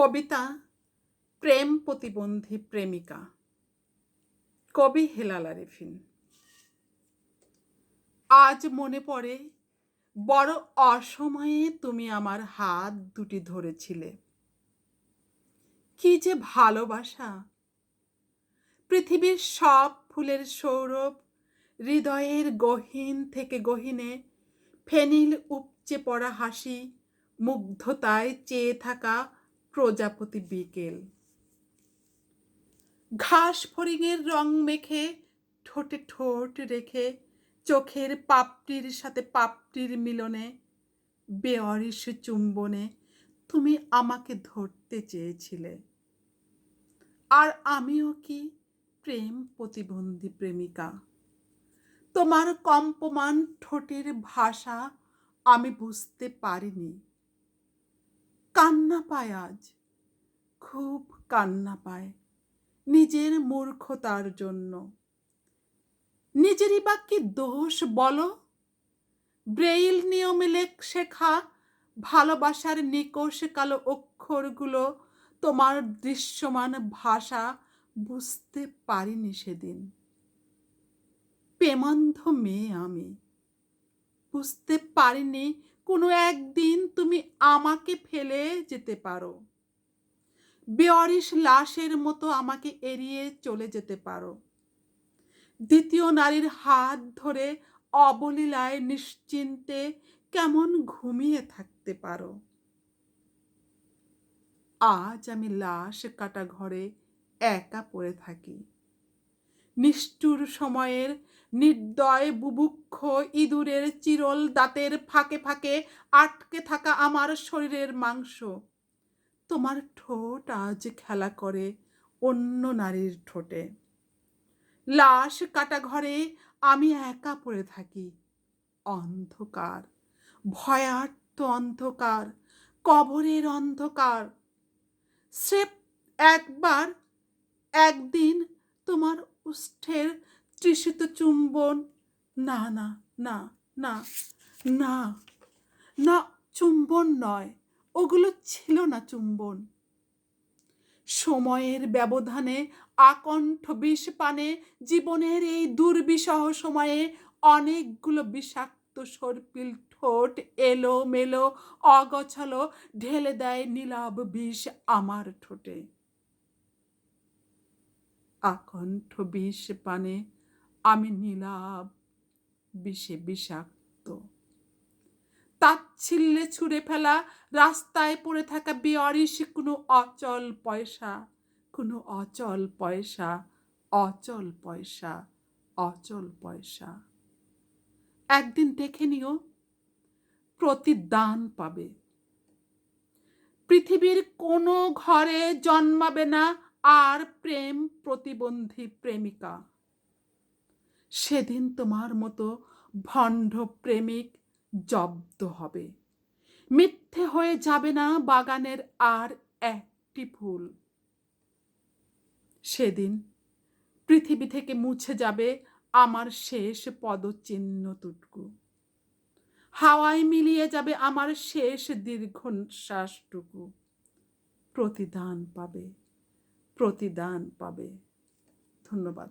কবিতা, প্রেম প্রতিবন্ধী প্রেমিকা। কবি হেলাল আরেফিন। আজ মনে পড়ে, বড় অসময়ে তুমি আমার হাত দুটি ধরেছিলে। কি যে ভালোবাসা। পৃথিবীর সব ফুলের সৌরভ হৃদয়ের গহীন থেকে গহীনে ফেনিল উপচে পড়া হাসি, মুগ্ধতায় চেয়ে থাকা প্রজাপতি বিকেল। ঘাস ফড়িংয়ের রং মেখে, ঠোঁটে ঠোঁট রেখে, চোখের পাপড়ির সাথে পাপড়ির মিলনে বেঅরিস চুম্বনে তুমি আমাকে ধরতে চেয়েছিলে। আর আমিও কি প্রেম প্রতিবন্ধী প্রেমিকা? তোমার কম্পমান ঠোঁটের ভাষা আমি বুঝতে পারিনি। কান্না পায় আজ। খুব কান্না পায় নিজের মূর্খতার জন্য। নিজেরই বা কি দোষ বলো? ব্রেইল নিয়মে লেখ শেখা ভালোবাসার নিকোষ কালো অক্ষরগুলো তোমার দৃশ্যমান ভাষা বুঝতে পারিনি সেদিন। প্রেমান্ধ মেয়ে আমি। বুঝতে পারিনি কোনো একদিন আমাকে ফেলে যেতে পারো। বেয়ারিশ লাশের মতো আমাকে এড়িয়ে চলে যেতে পারো। দ্বিতীয় নারীর হাত ধরে অবলীলায় নিশ্চিন্তে কেমন ঘুমিয়ে থাকতে পারো। আজ আমি লাশ কাটা ঘরে একা পড়ে থাকি। নিষ্ঠুর সময়ের নির্দয় বুভুক্ষ ইঁদুরের চিরল দাঁতের ফাঁকে ফাঁকে আটকে থাকা আমার শরীরের মাংস। তোমার ঠোঁট আজ খেলা করে অন্য নারীর ঠোঁটে। লাশ কাটা ঘরে আমি একা পড়ে থাকি। অন্ধকার, ভয়ার্ত অন্ধকার, কবরের অন্ধকার। স্রেফ একবার, একদিন তোমার উষ্ঠের তৃষিত চুম্বন। না না না না না না, চুম্বন নয়, ওগুলো ছিল না চুম্বন। সময়ের ব্যবধানে, আকণ্ঠ বিষ পানে জীবনের এই দুর্বিষহ সময়ে অনেকগুলো বিষাক্ত সর্পিল ঠোঁট এলো মেলো অগছালো, ঢেলে দেয় নীলাভ বিষ আমার ঠোঁটে। আকণ্ঠ বিষ পানে আমি নীলাভ বিষে বিষাক্ত। তাচ্ছিল্যে ছুঁড়ে ফেলা রাস্তায় পড়ে থাকা বেয়ারিশ, কোনো অচল পয়সা, কোনো অচল পয়সা অচল পয়সা অচল পয়সা। একদিন দেখে নিও, প্রতিদান পাবে। পৃথিবীর কোনো ঘরে জন্মাবে না আর প্রেম প্রতিবন্ধী প্রেমিকা। সেদিন তোমার মতো ভণ্ড প্রেমিক জব্দ হবে। মিথ্যে হয়ে যাবে না বাগানের আর একটি ফুল। সেদিন পৃথিবী থেকে মুছে যাবে আমার শেষ পদচিহ্ন তুটকু। হাওয়ায় মিলিয়ে যাবে আমার শেষ দীর্ঘশ্বাসটুকু প্রতিদান পাবে প্রতিদান পাবে। ধন্যবাদ।